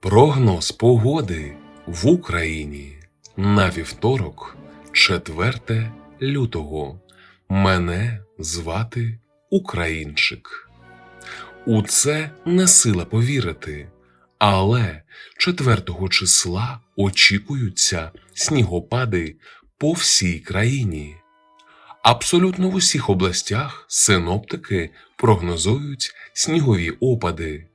Прогноз погоди в Україні на вівторок, 4 лютого. Мене звати Українчик. У це не сила повірити, але 4 числа очікуються снігопади по всій країні. Абсолютно в усіх областях синоптики прогнозують снігові опади.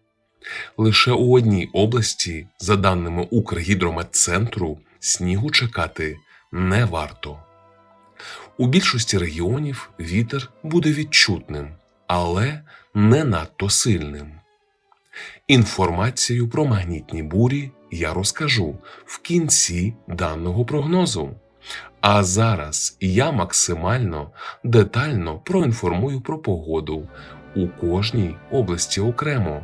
Лише у одній області, за даними Укргідрометцентру, снігу чекати не варто. У більшості регіонів вітер буде відчутним, але не надто сильним. Інформацію про магнітні бурі я розкажу в кінці даного прогнозу. А зараз я максимально детально проінформую про погоду у кожній області окремо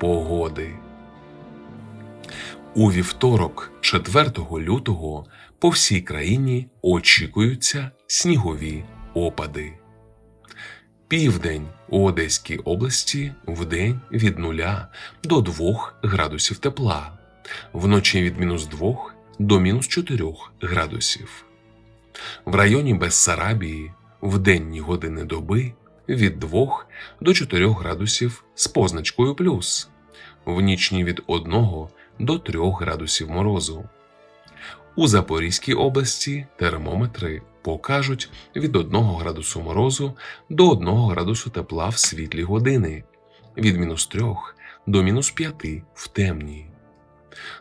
погоди. У вівторок, 4 лютого, по всій країні очікуються снігові опади. Південь у Одеській області вдень від 0 до 2 градусів тепла, вночі від мінус 2 до мінус 4 градусів. В районі Бессарабії в денні години доби від 2 до 4 градусів з позначкою плюс, в нічні від 1 до 3 градусів морозу. У Запорізькій області термометри покажуть від 1 градусу морозу до 1 градусу тепла в світлі години, від мінус 3 до мінус 5 в темні.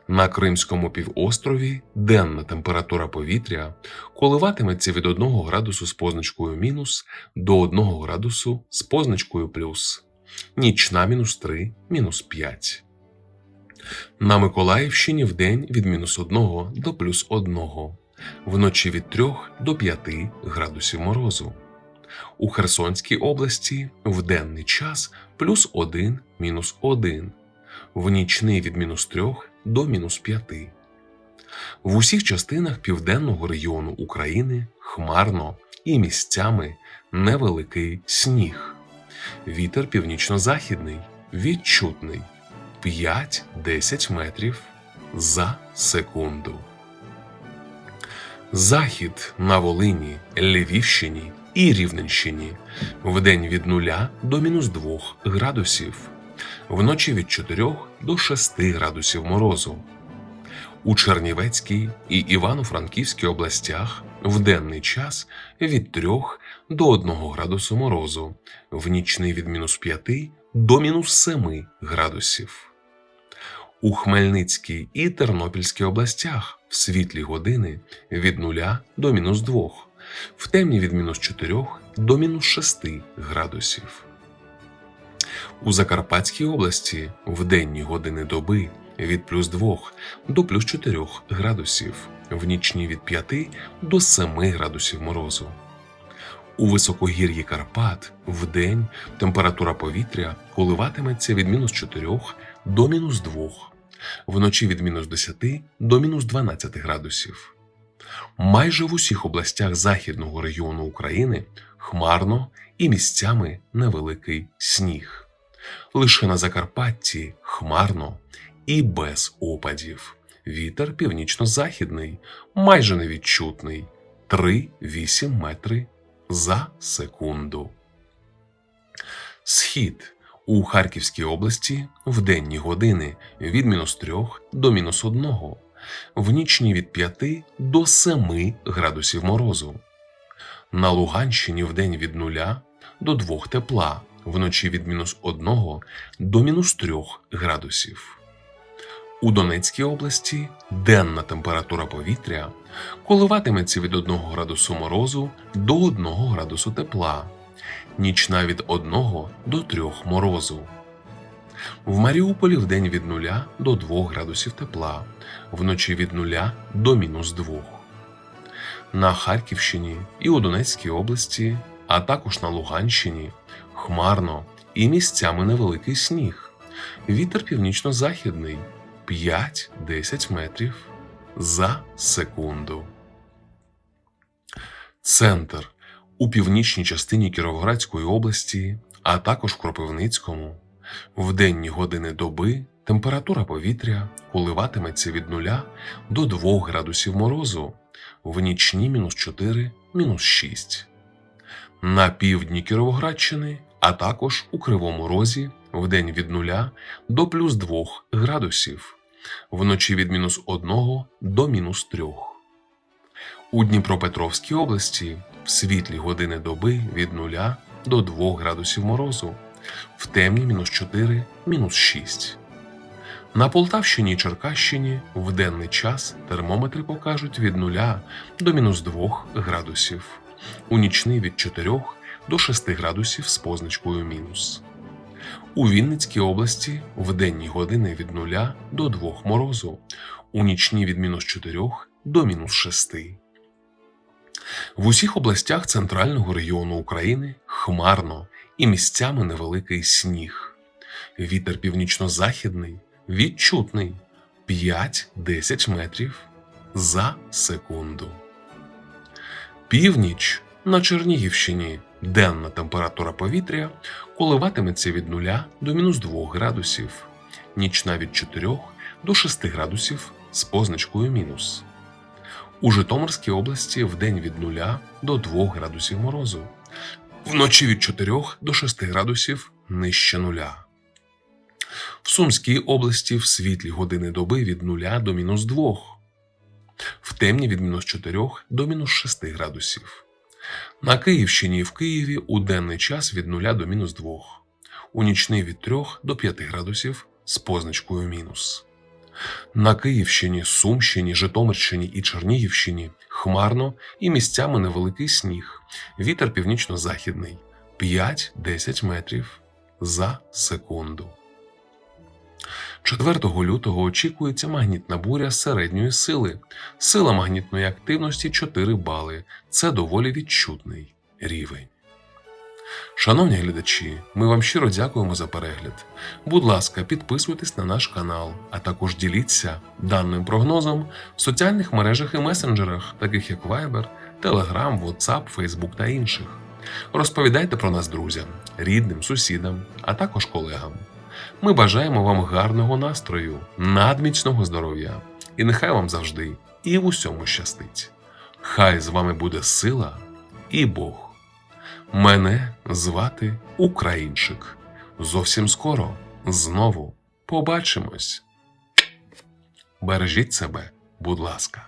На Кримському півострові денна температура повітря коливатиметься від 1 градусу з позначкою мінус до 1 градусу з позначкою плюс, нічна мінус 3, мінус 5. На Миколаївщині вдень від мінус 1 до плюс 1, вночі від 3 до 5 градусів морозу. У Херсонській області в денний час плюс 1, мінус 1, в нічний від мінус 3 до мінус 5. В усіх частинах південного регіону України хмарно і місцями невеликий сніг. Вітер північно-західний, відчутний 5-10 метрів за секунду. Захід на Волині, Львівщині і Рівненщині вдень від 0 до мінус 2 градусів, вночі від 4 до 6 градусів морозу. У Чернівецькій і Івано-Франківській областях в денний час від 3 до 1 градусу морозу, в нічний від мінус 5 до мінус 7 градусів. У Хмельницькій і Тернопільській областях в світлі години від 0 до мінус 2, в темні від мінус 4 до мінус 6 градусів. У Закарпатській області в денні години доби від плюс 2 до плюс 4 градусів, в нічні від 5 до 7 градусів морозу. У високогір'ї Карпат в день температура повітря коливатиметься від мінус 4 до мінус 2, вночі від мінус 10 до мінус 12 градусів. Майже в усіх областях західного регіону України хмарно і місцями невеликий сніг. Лише на Закарпатті хмарно і без опадів. Вітер північно-західний, майже невідчутний 3-8 метри за секунду. Схід У Харківській області в денні години від мінус 3 до мінус 1, в нічні від 5 до 7 градусів морозу. На Луганщині в день від 0 до 2 тепла, вночі від мінус 1 до мінус 3 градусів. У Донецькій області денна температура повітря коливатиметься від 1 градусу морозу до 1 градусу тепла, нічна від 1 до 3 морозу. В Маріуполі в день від 0 до 2 градусів тепла, вночі від 0 до мінус 2. На Харківщині і у Донецькій області, а також на Луганщині хмарно і місцями невеликий сніг. Вітер північно-західний 5-10 метрів за секунду. Центр у північній частині Кіровоградської області, а також в Кропивницькому. В денні години доби температура повітря коливатиметься від 0 до 2 градусів морозу, в нічні мінус 4, мінус 6. На півдні Кіровоградщини, а також у Кривому Розі в день від 0 до плюс 2 градусів, вночі від мінус 1 до мінус 3. У Дніпропетровській області в світлі години доби від 0 до 2 градусів морозу, в темні мінус 4, мінус 6. На Полтавщині і Черкащині в денний час термометри покажуть від 0 до мінус 2 градусів, у нічний від 4 до 6 градусів з позначкою мінус. У Вінницькій області в денні години від 0 до 2 морозу, у нічні від мінус 4 до мінус 6. В усіх областях центрального регіону України хмарно і місцями невеликий сніг. Вітер північно-західний відчутний 5-10 метрів за секунду. Північ на Чернігівщині денна температура повітря коливатиметься від 0 до мінус 2 градусів, нічна від 4 до 6 градусів з позначкою мінус. У Житомирській області в день від 0 до 2 градусів морозу, вночі від 4 до 6 градусів нижче нуля. В Сумській області в світлі години доби від 0 до мінус 2, в темні від мінус 4 до мінус 6 градусів. На Київщині і в Києві у денний час від 0 до мінус 2, у нічний від 3 до 5 градусів з позначкою мінус. На Київщині, Сумщині, Житомирщині і Чернігівщині хмарно і місцями невеликий сніг. Вітер північно-західний 5-10 метрів за секунду. 4 лютого очікується магнітна буря середньої сили. Сила магнітної активності 4 бали. Це доволі відчутний рівень. Шановні глядачі, ми вам щиро дякуємо за перегляд. Будь ласка, підписуйтесь на наш канал, а також діліться даним прогнозом в соціальних мережах і месенджерах, таких як Viber, Telegram, WhatsApp, Facebook та інших. Розповідайте про нас друзям, рідним, сусідам, а також колегам. Ми бажаємо вам гарного настрою, надміцного здоров'я, і нехай вам завжди і в усьому щастить. Хай з вами буде сила і Бог. Мене звати Українчик. Зовсім скоро знову побачимось. Бережіть себе, будь ласка.